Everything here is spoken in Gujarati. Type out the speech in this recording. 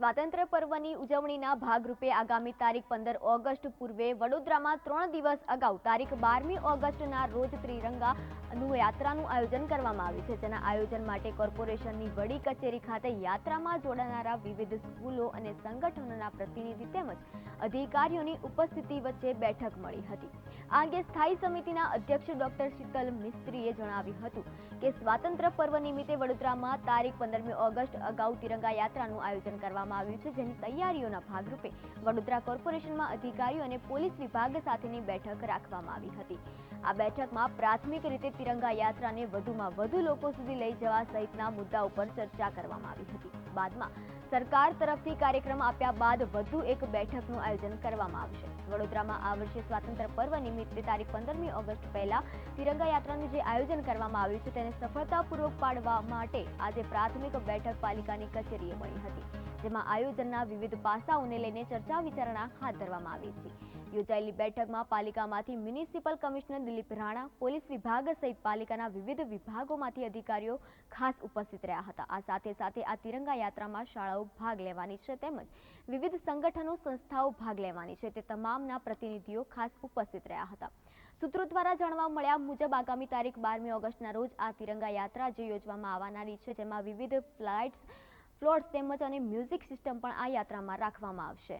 સ્વાતંત્ર્ય પર્વની ઉજવણીના ભાગરૂપે આગામી તારીખ પંદર ઓગસ્ટ પૂર્વે વડોદરામાં ત્રણ દિવસ અગાઉ તારીખ બારમી ઓગસ્ટના રોજ ત્રિરંગાનું યાત્રાનું આયોજન કરવામાં આવ્યું છે, જેના આયોજન માટે કોર્પોરેશનની વડી કચેરી ખાતે યાત્રામાં જોડાનારા વિવિધ સ્કૂલો અને સંગઠનોના પ્રતિનિધિ તેમજ અધિકારીઓની ઉપસ્થિતિ વચ્ચે બેઠક મળી હતી. આ અંગે સ્થાયી સમિતિના અધ્યક્ષ ડોક્ટર શીતલ મિસ્ત્રીએ જણાવ્યું હતું કે સ્વાતંત્ર્ય પર્વ નિમિત્તે વડોદરામાં તારીખ પંદરમી ઓગસ્ટ અગાઉ તિરંગા યાત્રાનું આયોજન કરવામાં આવ્યું છે, જેની તૈયારીઓના ભાગરૂપે વડોદરા કોર્પોરેશનમાં અધિકારીઓ અને પોલીસ વિભાગ સાથેની બેઠક રાખવામાં આવી હતી. આ બેઠકમાં પ્રાથમિક રીતે તિરંગા યાત્રાને વધુમાં વધુ લોકો સુધી લઈ જવા સહિતના મુદ્દા ઉપર ચર્ચા કરવામાં આવી હતી. બાદમાં સરકાર તરફથી કાર્યક્રમ આપ્યા બાદ વધુ એક બેઠકનું આયોજન કરવામાં આવશે. વડોદરામાં આ વર્ષે સ્વાતંત્ર્ય પર્વ નિમિત્તે તારીખ પંદરમી ઓગસ્ટ પહેલા તિરંગા યાત્રાનું જે આયોજન કરવામાં આવ્યું છે, તેને સફળતાપૂર્વક પાડવા માટે આજે પ્રાથમિક બેઠક પાલિકાની કચેરીએ મળી હતી, જેમાં આયોજનના વિવિધ પાસાઓને લઈને ચર્ચા વિચારણા હાથ ધરવામાં આવી છે યોજાયેલી બેઠકમાં પાલિકામાંથી municipal commissioner Dilip Rana, police વિભાગ સહિત પાલિકાના વિવિધ વિભાગોમાંથી અધિકારીઓ ખાસ ઉપસ્થિત રહ્યા હતા. આ સાથે સાથે આ તિરંગા યાત્રામાં શાળાઓ ભાગ લેવાની છે તેમજ વિવિધ સંગઠનો, સંસ્થાઓ ભાગ લેવાની છે તે તમામના પ્રતિનિધિઓ ખાસ ઉપસ્થિત રહ્યા હતા. સૂત્રો દ્વારા જાણવા મળ્યા મુજબ આગામી તારીખ બારમી ઓગસ્ટના રોજ આ તિરંગા યાત્રા જે યોજવામાં આવનારી છે, જેમાં વિવિધ ફ્લાઇટ્સ ફ્લોટ્સ તેમજ અને મ્યુઝિક સિસ્ટમ પણ આ યાત્રામાં રાખવામાં આવશે.